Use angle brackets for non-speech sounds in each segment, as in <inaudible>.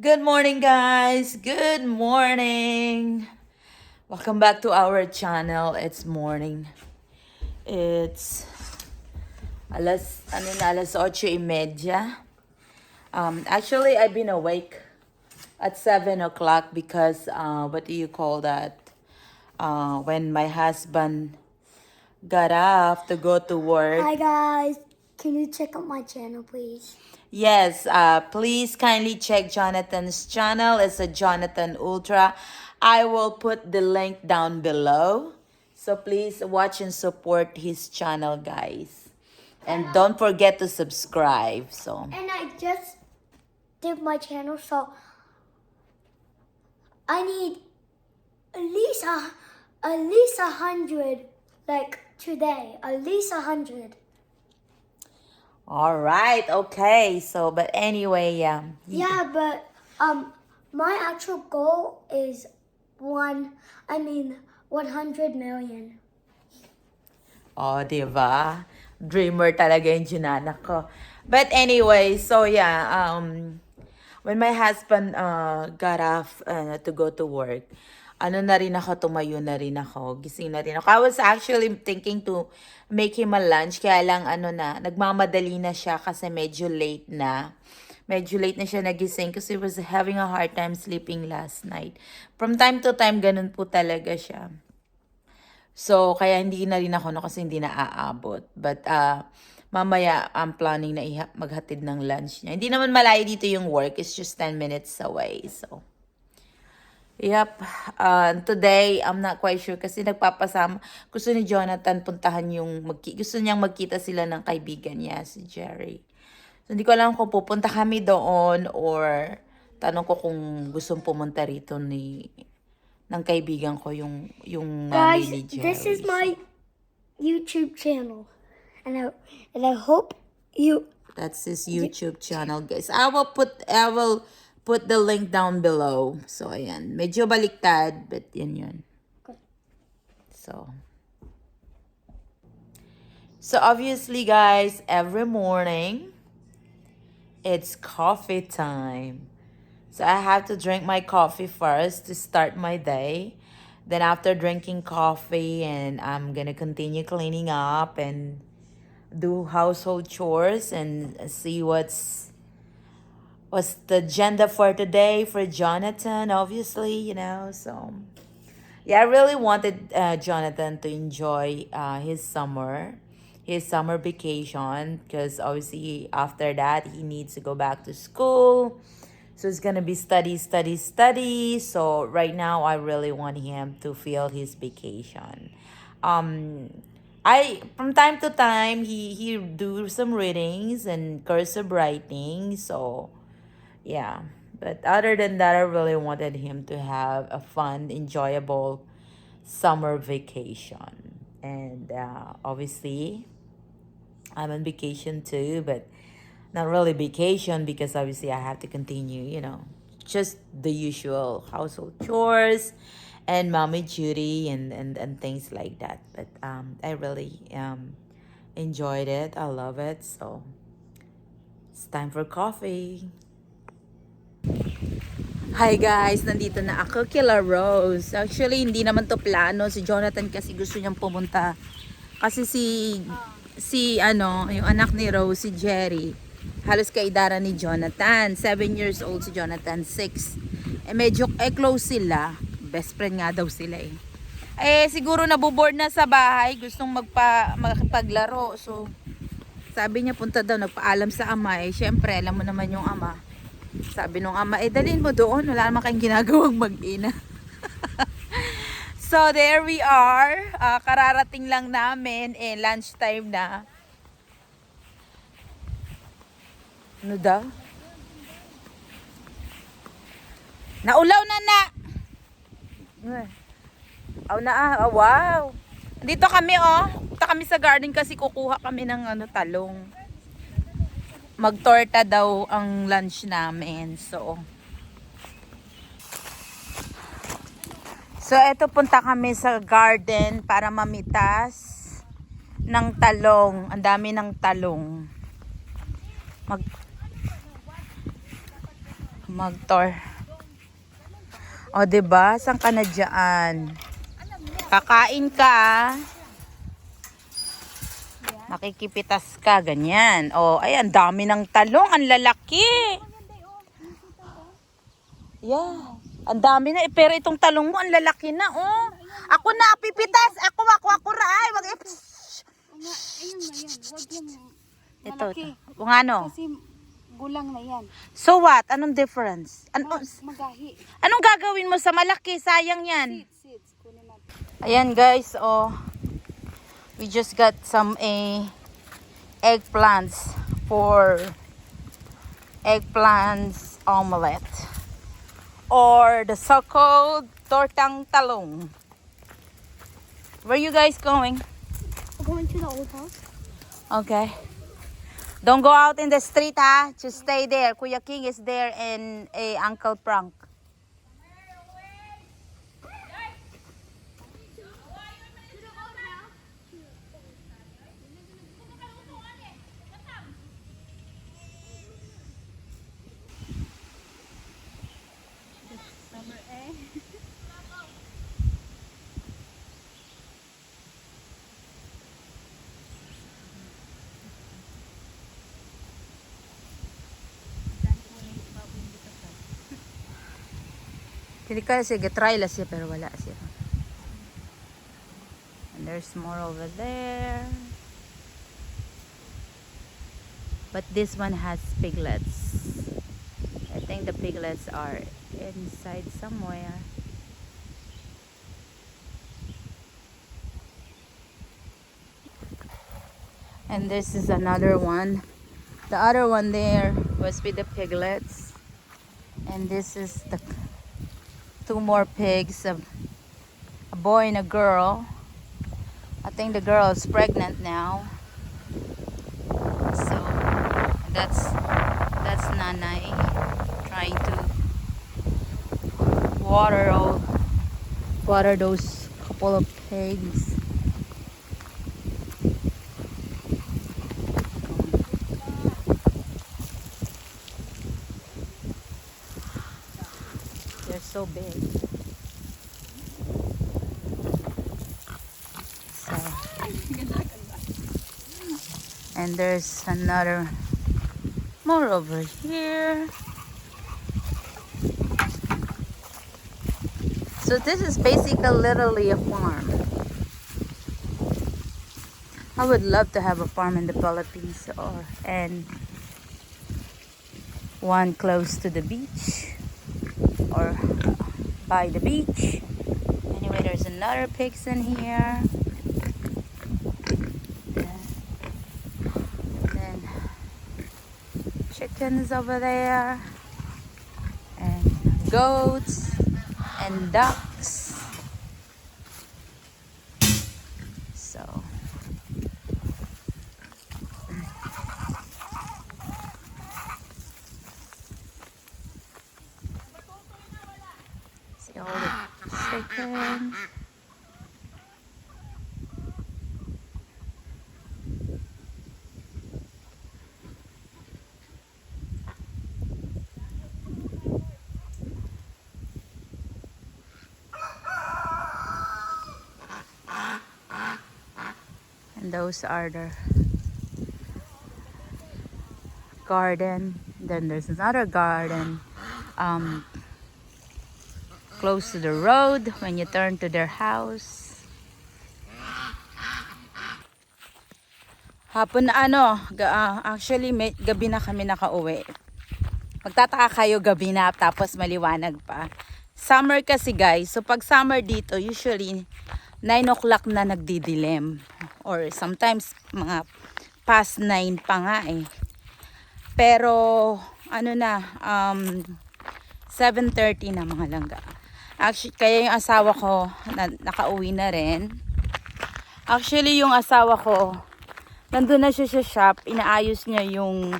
Good morning, guys. Good morning. Welcome back to our channel. It's morning. It's alas, ano na, alas 8.30. Um, actually, I've been awake at 7 o'clock because, uh, what do you call that? Uh, when my husband got up to go to work. Hi guys, can you check out my channel please? Yes, uh, please kindly check Jonathan's channel. It's a Jonathan Ultra. I will put the link down below. So please watch and support his channel, guys. And don't forget to subscribe. So, And I just did my channel so I need at least a at least a hundred like today. At least a hundred. All right, okay. So, but anyway, yeah. Yeah, but um my actual goal is one I mean one hundred million. Oh, di ba? Dreamer talaga yung Junana ko. But anyway, so yeah, um, when my husband uh, got off uh, to go to work, ano na rin ako, tumayo na rin ako, gising na rin ako. I was actually thinking to make him a lunch, kaya lang ano na, nagmamadali na siya kasi medyo late na. Medyo late na siya nagising kasi he was having a hard time sleeping last night. From time to time, ganun po talaga siya. So, kaya hindi na rin ako no kasi hindi na aabot. But, uh, mamaya, I'm planning na maghatid ng lunch niya. Hindi naman malayo dito yung work. It's just 10 minutes away. So, yep. Uh, today, I'm not quite sure kasi nagpapasama. Gusto ni Jonathan puntahan yung, magki- gusto niyang magkita sila ng kaibigan niya, si Jerry. So, hindi ko alam kung pupunta kami doon or tanong ko kung gustong pumunta rito ni ng kaibigan ko yung yung Guys, ni Jerry. this is my YouTube channel. And I and I hope you That's his YouTube channel, guys. I will put I will put the link down below. So ayan, medyo baliktad, but yan yun. So So obviously, guys, every morning it's coffee time. So I have to drink my coffee first to start my day. Then after drinking coffee and I'm going to continue cleaning up and do household chores and see what's what's the agenda for today for Jonathan obviously, you know. So yeah, I really wanted uh, Jonathan to enjoy uh, his summer, his summer vacation, because obviously after that he needs to go back to school. So it's gonna be study, study, study. So right now I really want him to feel his vacation. Um, I from time to time he he do some readings and cursive writing. So yeah but other than that i really wanted him to have a fun enjoyable summer vacation. And uh, obviously i'm on vacation too but not really vacation because obviously i have to continue you know just the usual household chores and mommy duty and, and, and things like that. But um, i really um, enjoyed it. I love it. So it's time for coffee Hi guys, nandito na ako kila Rose. Actually, hindi naman to plano si Jonathan kasi gusto niyang pumunta. Kasi si si ano, yung anak ni Rose, si Jerry, halos kaidara ni Jonathan. 7 years old si Jonathan, 6. Eh medyo eh close sila. Best friend nga daw sila eh. Eh siguro nabuboard na sa bahay, gustong magpa makipaglaro. So sabi niya punta daw nagpaalam sa ama eh. Syempre, alam mo naman yung ama. Sabi nung ama, eh dalhin mo doon. Wala naman kayong ginagawang mag-ina. <laughs> so there we are. Ah, kararating lang namin. Eh, lunchtime na. Ano daw? Naulaw na na! Aw na ah. Oh, wow! Dito kami oh. Punta kami sa garden kasi kukuha kami ng ano, talong magtorta daw ang lunch namin. So, So, eto punta kami sa garden para mamitas ng talong. Ang dami ng talong. Mag mag-tour. O, 'di ba? Saan ka na dyan? Kakain ka. Makikipitas ka, ganyan. O, ay, ang dami ng talong. Ang lalaki. Yeah. Ang dami na. eh, Pero itong talong mo, ang lalaki na, oh. Ako na, pipitas. Ako, ako, ako ra. Ay, wag. eh, ayun na yan. Huwag yung Ito, malaki. ito. Kung ano. Kasi gulang na yan. So what? Anong difference? Ano, Mag, magahi. anong gagawin mo sa malaki? Sayang yan. Seeds, seeds. Kunin natin. Ayan guys, oh. We just got some eh, eggplants for eggplants omelette. Or the so-called tortang talong. Where you guys going? We're going to the old house. Okay. Don't go out in the street, ha? Just stay there. Kuya King is there and a Uncle Frank. Pili ka try la siya pero wala siya. And there's more over there. But this one has piglets. I think the piglets are inside somewhere. And this is another one. The other one there was with the piglets. And this is the two more pigs, a, a boy and a girl. I think the girl is pregnant now. So that's that's Nanay trying to water all water those couple of pigs. They're so big. So, and there's another more over here. So this is basically literally a farm. I would love to have a farm in the Philippines or and one close to the beach or by the beach. Anyway, there's another pigs in here. And then chickens over there. And goats and ducks. So See all the chickens. And those are the garden. Then there's another garden um, close to the road when you turn to their house. Hapon na ano, ah, actually may, gabi na kami nakauwi. Magtataka kayo gabi na tapos maliwanag pa. Summer kasi guys, so pag summer dito usually 9 o'clock na nagdidilim. Or sometimes mga past 9 pa nga eh. Pero ano na, um, 7.30 na mga langga. Actually, kaya yung asawa ko na, nakauwi na rin. Actually, yung asawa ko, nandun na siya sa shop, inaayos niya yung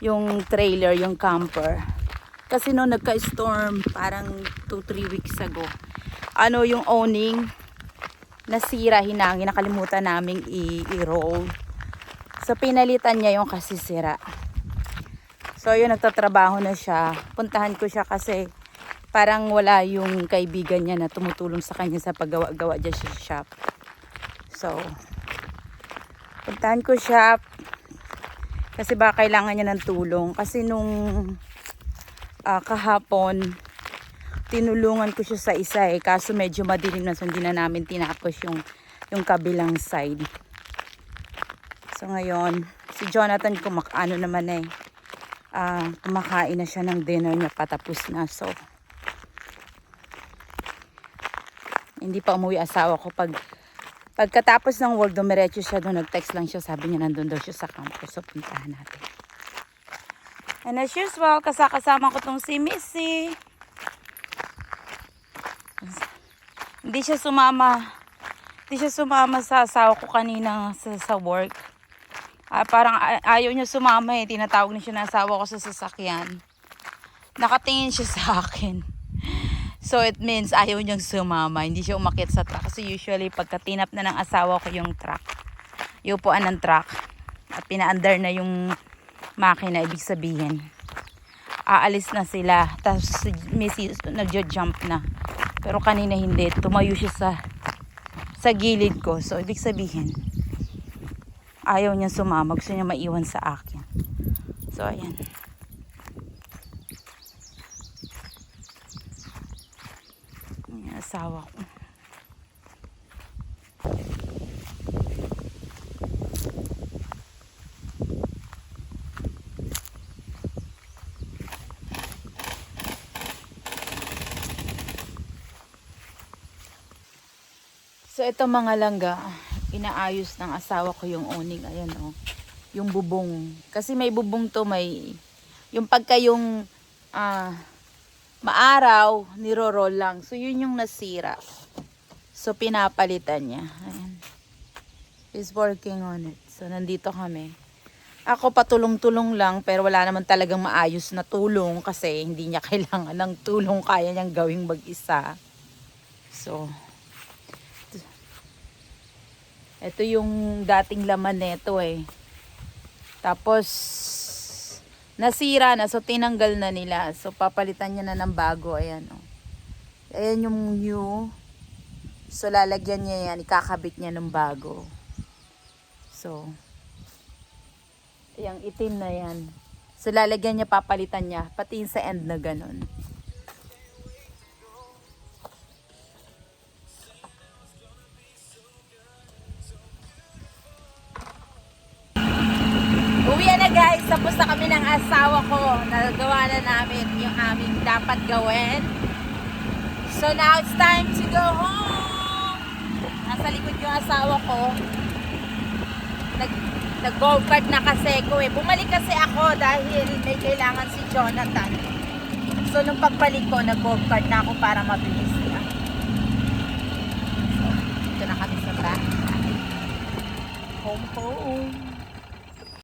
yung trailer, yung camper. Kasi no nagka-storm parang 2-3 weeks ago. Ano yung owning nasira, hinangin, nakalimutan naming i-roll. So pinalitan niya yung kasisira. So, yun, nagtatrabaho na siya. Puntahan ko siya kasi parang wala yung kaibigan niya na tumutulong sa kanya sa paggawa-gawa dyan sa shop. So, puntahan ko siya kasi baka kailangan niya ng tulong. Kasi nung ah, kahapon, tinulungan ko siya sa isa eh. Kaso medyo madilim na so hindi na namin tinapos yung, yung kabilang side. So ngayon, si Jonathan kumakaano naman eh. ah kumakain na siya ng dinner niya patapos na. So, hindi pa umuwi asawa ko pag pagkatapos ng work dumiretso siya doon nag-text lang siya sabi niya nandun daw siya sa campus so puntahan natin and as usual kasakasama ko tong si Missy hindi siya sumama hindi siya sumama sa asawa ko kanina sa, sa work Ah, parang ayaw niya sumama eh tinatawag na siya ng asawa ko sa sasakyan nakatingin siya <laughs> sa akin So it means ayaw niyang sumama, hindi siya umakit sa truck. Kasi usually pagka tinap na ng asawa ko yung truck, yung upuan ng truck, at pina-under na yung makina, ibig sabihin, aalis na sila. Tapos si Missy nagjo-jump na. Pero kanina hindi, tumayo siya sa sa gilid ko. So ibig sabihin, ayaw niya sumama, gusto niya maiwan sa akin. So ayan. Yung asawa ko. So ito mga langga, inaayos ng asawa ko yung uning, ayan oh. Yung bubong. Kasi may bubong to, may yung pagka yung ah maaraw, niro-roll lang. So, yun yung nasira. So, pinapalitan niya. Ayan. He's working on it. So, nandito kami. Ako patulong-tulong lang, pero wala naman talagang maayos na tulong kasi hindi niya <laughs> kailangan ng tulong. Kaya niyang gawing mag-isa. So, ito yung dating laman nito eh. Tapos, nasira na. So, tinanggal na nila. So, papalitan niya na ng bago. Ayan, oh. Ayan yung new. So, lalagyan niya yan. Ikakabit niya ng bago. So, yung itim na yan. So, lalagyan niya, papalitan niya. Pati sa end na ganun. asawa ko, nagawa na namin yung aming dapat gawin. So now it's time to go home. Nasa likod yung asawa ko. Nag nag-go kart na kasi ko eh. Bumalik kasi ako dahil may kailangan si Jonathan. So nung pagbalik ko, nag-go kart na ako para mabilis niya. So, ito na kami sa back. Home home.